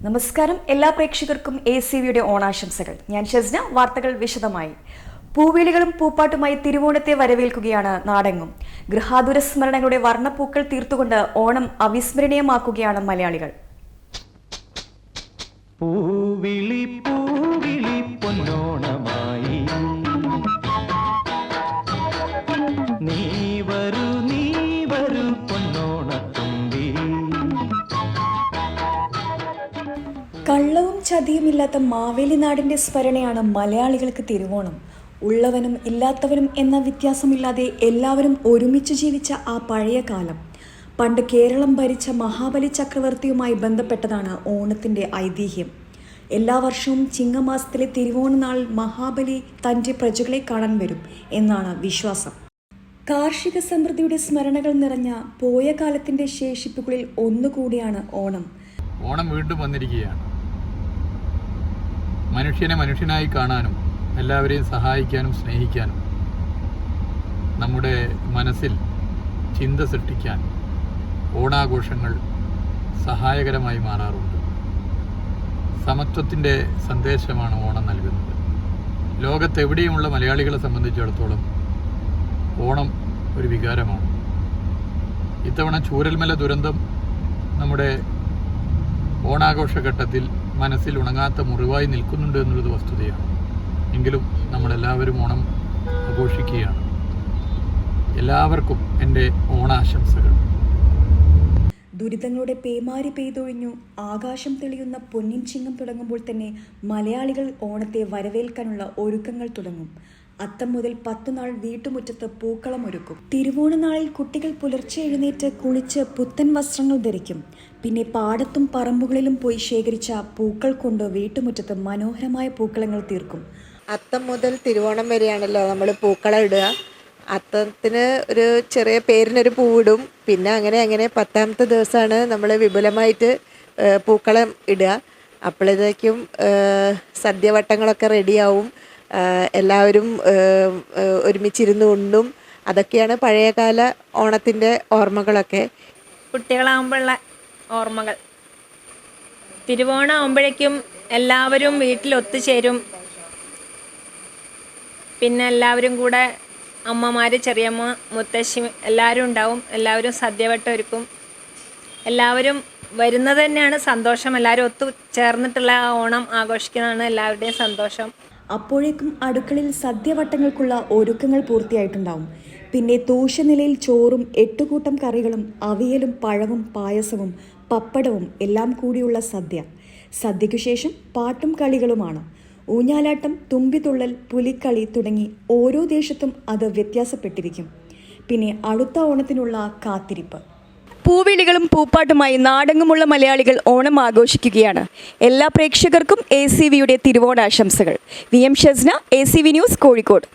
നമസ്കാരം എല്ലാ പ്രേക്ഷകർക്കും എ സി വിയുടെ ഓണാശംസകൾ. ഞാൻ ഷസ്ന വാർത്തകൾ വിശദമായി. പൂവിളികളും പൂപ്പാട്ടുമായി തിരുവോണത്തെ വരവേൽക്കുകയാണ് നാടെങ്ങും. ഗൃഹാതുര സ്മരണകളുടെ വർണപ്പൂക്കൾ തീർത്തുകൊണ്ട് ഓണം അവിസ്മരണീയമാക്കുകയാണ് മലയാളികൾ. പൂവിളി പൂവിളി പൊന്നോണമായി ചതിയുമില്ലാത്ത മാവേലി നാടിന്റെ സ്മരണയാണ് മലയാളികൾക്ക് തിരുവോണം. ഉള്ളവനും ഇല്ലാത്തവനും എന്ന വ്യത്യാസമില്ലാതെ എല്ലാവരും ഒരുമിച്ച് ജീവിച്ച ആ പഴയ കാലം. പണ്ട് കേരളം ഭരിച്ച മഹാബലി ചക്രവർത്തിയുമായി ബന്ധപ്പെട്ടതാണ് ഓണത്തിന്റെ ഐതിഹ്യം. എല്ലാ വർഷവും ചിങ്ങമാസത്തിലെ തിരുവോണ നാളിൽ മഹാബലി തന്റെ പ്രജകളെ കാണാൻ വരും എന്നാണ് വിശ്വാസം. കാർഷിക സമൃദ്ധിയുടെ സ്മരണകൾ നിറഞ്ഞ പോയ കാലത്തിന്റെ ശേഷിപ്പുകളിൽ ഒന്നുകൂടിയാണ് ഓണം. ഓണം വീണ്ടും വന്നിരിക്കുകയാണ്. മനുഷ്യനെ മനുഷ്യനായി കാണാനും എല്ലാവരെയും സഹായിക്കാനും സ്നേഹിക്കാനും നമ്മുടെ മനസ്സിൽ ചിന്ത സൃഷ്ടിക്കാൻ ഓണാഘോഷങ്ങൾ സഹായകരമായി മാറാറുണ്ട്. സമത്വത്തിന്റെ സന്ദേശമാണ് ഓണം നൽകുന്നത്. ലോകത്തെവിടെയുമുള്ള മലയാളികളെ സംബന്ധിച്ചിടത്തോളം ഓണം ഒരു വികാരമാണ്. ഇത്തവണ ചൂരൽമല ദുരന്തം നമ്മുടെ ഓണാഘോഷഘട്ടത്തിൽ മനസ്സിൽ ഉണങ്ങാത്ത മുറിവായി നിൽക്കുന്നുണ്ട് എന്നുള്ളത് വസ്തുതയാണ്. എങ്കിലും നമ്മളെല്ലാവരും ഓണം ആഘോഷിക്കുകയാണ്. എല്ലാവർക്കും എന്റെ ഓണാശംസകൾ. ദുരിതങ്ങളുടെ പേമാരി പെയ്തൊഴിഞ്ഞു ആകാശം തെളിയുന്ന പൊന്നിൻ ചിങ്ങം തുടങ്ങുമ്പോൾ തന്നെ മലയാളികൾ ഓണത്തെ വരവേൽക്കാനുള്ള ഒരുക്കങ്ങൾ തുടങ്ങും. അത്തം മുതൽ പത്തു നാൾ വീട്ടുമുറ്റത്ത് തിരുവോണ നാളിൽ കുട്ടികൾ പുലർച്ചെ എഴുന്നേറ്റ് കുളിച്ച് പുത്തൻ വസ്ത്രങ്ങൾ ധരിക്കും. പിന്നെ പാടത്തും പറമ്പുകളിലും പോയി ശേഖരിച്ച പൂക്കൾ കൊണ്ട് വീട്ടുമുറ്റത്ത് മനോഹരമായ പൂക്കളങ്ങൾ തീർക്കും. അത്തം മുതൽ തിരുവോണം വരെയാണല്ലോ നമ്മൾ പൂക്കളം ഇടുക. അത്തത്തിന് ഒരു ചെറിയ പേരിനൊരു പൂവിടും. പിന്നെ അങ്ങനെ അങ്ങനെ പത്താമത്തെ ദിവസമാണ് നമ്മൾ വിപുലമായിട്ട് പൂക്കളം ഇടുക. അപ്പോഴത്തേക്കും സദ്യവട്ടങ്ങളൊക്കെ റെഡിയാവും എല്ലാവരും ഒരുമിച്ചിരുന്നു കൊണ്ടും അതൊക്കെയാണ് പഴയകാല ഓണത്തിന്റെ ഓർമ്മകളൊക്കെ. കുട്ടികളാകുമ്പോഴുള്ള ഓർമ്മകൾ. തിരുവോണം ആകുമ്പോഴേക്കും എല്ലാവരും വീട്ടിൽ ഒത്തുചേരും പിന്നെ എല്ലാവരും കൂടെ അമ്മമാർ ചെറിയമ്മ മുത്തശ്ശി എല്ലാവരും ഉണ്ടാവും. എല്ലാവരും സദ്യവട്ടം ഒരുക്കും എല്ലാവരും വരുന്നത് തന്നെയാണ് സന്തോഷം. എല്ലാവരും ഒത്തു ചേർന്നിട്ടുള്ള ആ ഓണം ആഘോഷിക്കുന്നതാണ് എല്ലാവരുടെയും സന്തോഷം. അപ്പോഴേക്കും അടുക്കളയിൽ സദ്യവട്ടങ്ങൾക്കുള്ള ഒരുക്കങ്ങൾ പൂർത്തിയായിട്ടുണ്ടാവും. പിന്നെ തൂശനിലയിൽ ചോറും എട്ടുകൂട്ടം കറികളും അവിയലും പഴവും പായസവും പപ്പടവും എല്ലാം കൂടിയുള്ള സദ്യ. സദ്യയ്ക്കു ശേഷം പാട്ടും കളികളുമാണ്. ഊഞ്ഞാലാട്ടം തുമ്പിതുള്ളൽ പുലിക്കളി തുടങ്ങി ഓരോ ദേശത്തും അത് വ്യത്യാസപ്പെട്ടിരിക്കും. പിന്നെ അടുത്ത ഓണത്തിനുള്ള കാത്തിരിപ്പ്. പൂവിളികളും പൂപ്പാട്ടുമായി നാടെങ്ങുമുള്ള മലയാളികൾ ഓണം ആഘോഷിക്കുകയാണ്. എല്ലാ പ്രേക്ഷകർക്കും എ സി വിയുടെ തിരുവോണാശംസകൾ. V M Shasna A C V news Kozhikode.